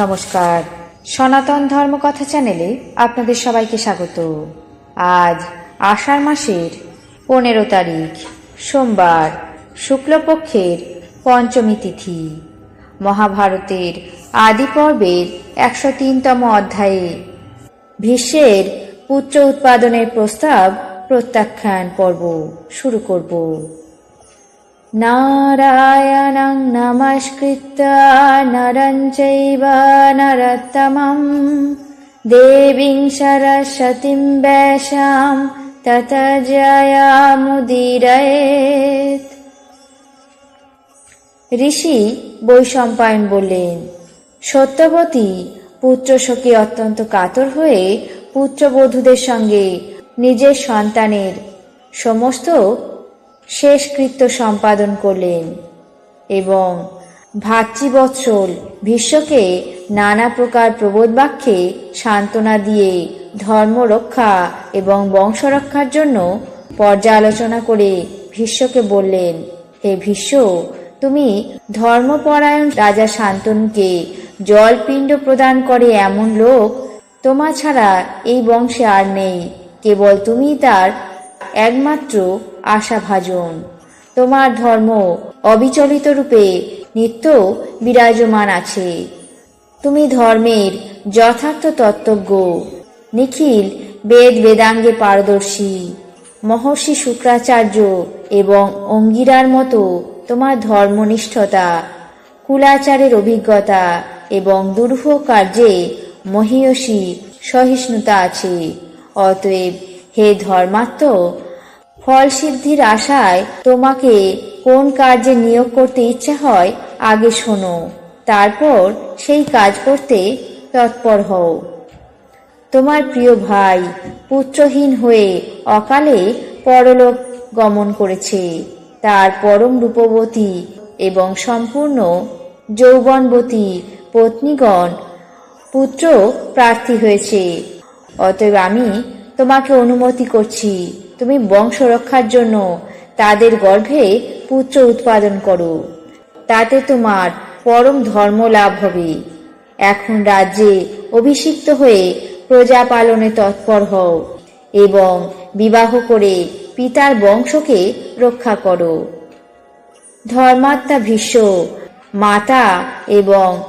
নমস্কার। সনাতন ধর্মকথা চ্যানেলে আপনাদের সবাইকে স্বাগত। আজ আষাঢ় মাসের পনেরো তারিখ, সোমবার, শুক্লপক্ষের পঞ্চমী তিথি। মহাভারতের আদি পর্বের একশো তিনতম অধ্যায়ে ভীষ্মের পুত্র উৎপাদনের প্রস্তাব প্রত্যাখ্যান পর্ব শুরু করব। নমস্কৃত্য নরं চৈব নরোত্তমं দেবীং সরস্বতীং ব্যাসাম তত জয়ামুদীরয়েত ঋষি বৈশম্পায়ন বললেন সত্যবতী, পুত্র শোকে অত্যন্ত কাতর হয়ে পুত্রবধূদের সঙ্গে নিজের সন্তানের সমস্ত শেষকৃত্য সম্পাদন করলেন এবং ভাতৃবৎসল ভীষ্মকে নানা প্রকার প্রবোধ বাক্যে সান্ত্বনা দিয়ে ধর্ম রক্ষা এবং বংশ রক্ষার জন্য পর্যালোচনা করে ভীষ্মকে বললেন, হে ভীষ্ম, তুমি ধর্মপরায়ণ রাজা শান্তনুকে জলপিণ্ড প্রদান করে এমন লোক তোমা ছাড়া এই বংশে আর নেই। কেবল তুমি তার একমাত্র আশাভাজন। তোমার ধর্ম অবিচলিত রূপে নিত্য বিরাজমান আছে। তুমি ধর্মের যথার্থ তত্ত্বজ্ঞ, নিখিল বেদ বেদাঙ্গে পারদর্শী, মহর্ষি শুক্রাচার্য এবং অঙ্গিরার মতো তোমার ধর্মনিষ্ঠতা, কুলাচারের অভিজ্ঞতা এবং দুর্ভ কার্যে মহীয়সী সহিষ্ণুতা আছে। অতএব হে ধর্মাত্ম ফল সিদ্ধির আশায় তোমাকে কোন কার্যে নিয়োগ করতে ইচ্ছা হয়, আগে শোনো। তারপর সেই কাজ করতে তৎপর হও। তোমার প্রিয় ভাই পুত্রহীন হয়ে অকালে পরলোক গমন করেছে। তার পরম রূপবতী এবং সম্পূর্ণ যৌবনবতী পত্নীগণ পুত্র প্রার্থী হয়েছে। অতএব আমি তোমাকে অনুমতি করছি। তুমি বংশ রক্ষার জন্য তাদের গর্ভে পুত্র উৎপাদন করো। তাতে তোমার পরম ধর্ম লাভ হবে। এখন রাজ্যে অভিষিক্ত হয়ে প্রজা পালনে তৎপর হও এবং বিবাহ করে পিতার বংশকে রক্ষা করো। ধর্মাত্মা ভীষ্ম, মাতা এবং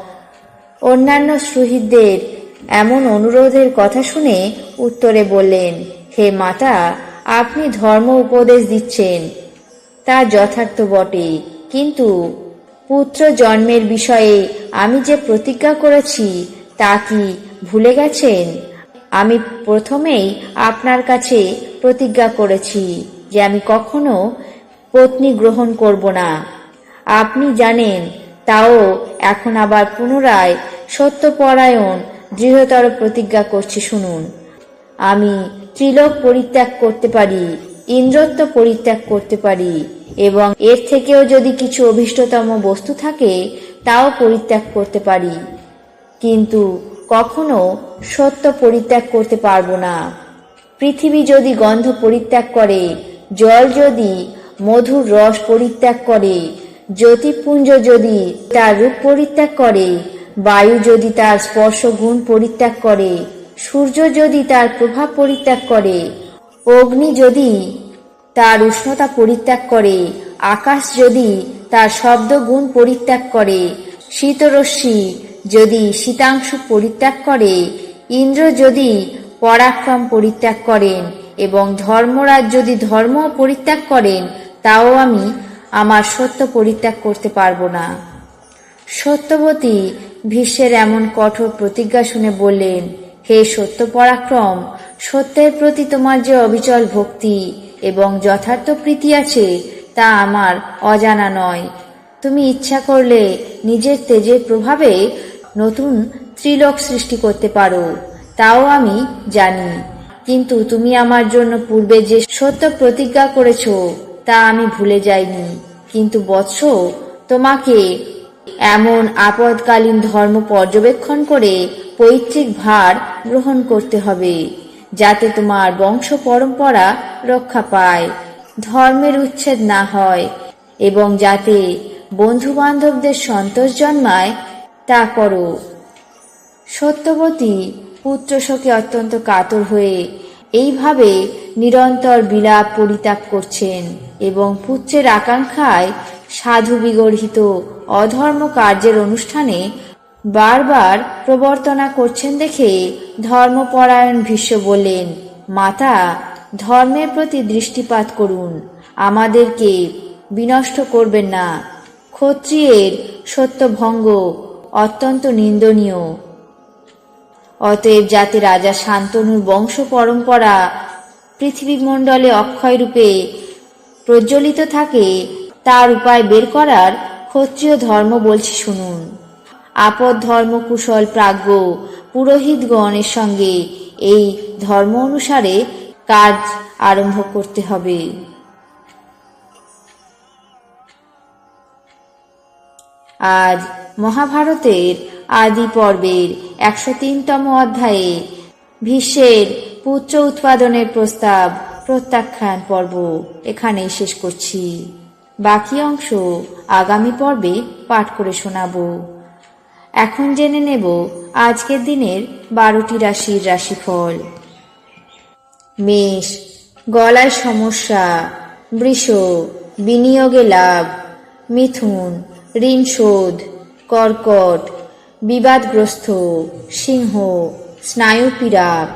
অন্যান্য শহীদদের এমন অনুরোধের কথা শুনে উত্তরে বললেন, হে মাতা, আপনি ধর্ম উপদেশ দিচ্ছেন। তা যথার্থ বটে। কিন্তু পুত্র জন্মের বিষয়ে আমি যে প্রতিজ্ঞা করেছি, তা কি ভুলে গেছেন? আমি প্রথমেই আপনার কাছে প্রতিজ্ঞা করেছি যে আমি কখনো পত্নী গ্রহণ করব না। আপনি জানেন, তাও এখন আবার পুনরায় সত্যপরায়ণ দৃঢ়তর প্রতিজ্ঞা করছি, শুনুন। আমি ত্রিলোক পরিত্যাগ করতে পারি, ইন্দ্রত্ব পরিত্যাগ করতে পারি, এবং এর থেকেও যদি কিছু অভীষ্টতম বস্তু থাকে, তাও পরিত্যাগ করতে পারি। কিন্তু কখনো সত্য পরিত্যাগ করতে পারব না। পৃথিবী যদি গন্ধ পরিত্যাগ করে, জল যদি মধুর রস পরিত্যাগ করে জ্যোতিপুঞ্জ যদি তার রূপ পরিত্যাগ করে বায়ু যদি তার স্পর্শ গুণ পরিত্যাগ করে, সূর্য যদি তার প্রভাব পরিত্যাগ করে, অগ্নি যদি তার উষ্ণতা পরিত্যাগ করে, আকাশ যদি তার শব্দ গুণ পরিত্যাগ করে, শীতরশ্মি যদি শীতাংশু পরিত্যাগ করে, ইন্দ্র যদি পরাক্রম পরিত্যাগ করেন এবং ধর্মরাজ যদি ধর্ম পরিত্যাগ করেন, তাও আমি আমার সত্য পরিত্যাগ করতে পারব না। সত্যবতী ভীষ্মের এমন কঠোর প্রতিজ্ঞা শুনে বললেন, হে সত্য পরাক্রম, সত্যের প্রতি তোমার যে অবিচল ভক্তি এবং যথার্থ প্রীতি আছে, তা আমার অজানা নয়। তুমি ইচ্ছা করলে নিজের তেজের প্রভাবে নতুন ত্রিলোক সৃষ্টি করতে পারো, তাও আমি জানি। কিন্তু তুমি আমার জন্য পূর্বে যে সত্য প্রতিজ্ঞা করেছ, তা আমি ভুলে যাইনি। কিন্তু বৎস তোমাকে এমন আপদকালীন ধর্ম পর্যবেক্ষণ করে পৈতৃক ভার গ্রহণ করতে হবে, যাতে তোমার বংশ পরম্পরা রক্ষা পায়, ধর্মের উচ্ছেদ না হয়, এবং যাতে বন্ধু বান্ধবদের সন্তোষ জন্মায় তা করো। সত্যবতী পুত্র শোকে অত্যন্ত কাতর হয়ে এইভাবে নিরন্তর বিলাপ পরিত্যাগ করছেন এবং পুত্রের আকাঙ্ক্ষায় সাধু বিগর্হিত অধর্ম কার্যের অনুষ্ঠানে বারবার প্রবর্তনা করছেন দেখে ধর্মপরায়ণ ভীষ্ম বললেন, মাতা, ধর্মের প্রতি দৃষ্টিপাত করুন। আমাদেরকে বিনষ্ট করবেন না। ক্ষত্রিয়ের সত্যভঙ্গ অত্যন্ত নিন্দনীয়। অতএব যাতে রাজা শান্তনুর বংশ পরম্পরা পৃথিবীমণ্ডলে অক্ষয় রূপে প্রজ্বলিত থাকে তার উপায় বের করার ক্ষত্রিয় ধর্ম বলছি শুনুন। আপদ ধর্ম কুশল প্রাজ্ঞ পুরোহিতগণের সঙ্গে এই ধর্ম অনুসারে কাজ আরম্ভ করতে হবে। আজ মহাভারতের আদি পর্বের একশো তিনতম অধ্যায়ে ভীষ্মের পুত্র উৎপাদনের প্রস্তাব প্রত্যাখ্যান পর্ব এখানেই শেষ করছি। বাকি অংশ আগামী পর্বে পাঠ করে শোনাবো। এখন জেনে নেব আজকের দিনের বারোটি রাশির রাশিফল। মেষ, গলায় সমস্যা, বৃষ, বিনিয়োগে লাভ, মিথুন, ঋণ শোধ, কর্কট, বিবাদগ্রস্ত, সিংহ স্নায়ুপীড়া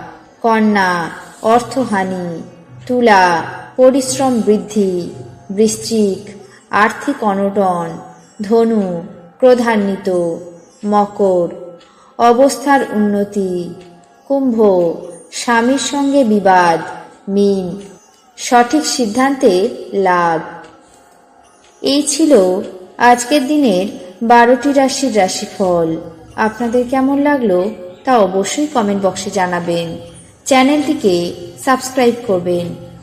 কন্যা, অর্থহানি, তুলা, পরিশ্রম বৃদ্ধি। বৃশ্চিক, আর্থিক অনটন, ধনু, ক্রোধান্বিত, মকর, অবস্থার উন্নতি, কুম্ভ, স্বামীর সঙ্গে বিবাদ, মিন, সঠিক সিদ্ধান্তে লাভ। এই ছিল আজকের দিনের বারোটি রাশির রাশিফল। আপনাদের কেমন লাগল তা অবশ্যই কমেন্ট বক্সে জানাবেন। চ্যানেলটিকে সাবস্ক্রাইব করবেন।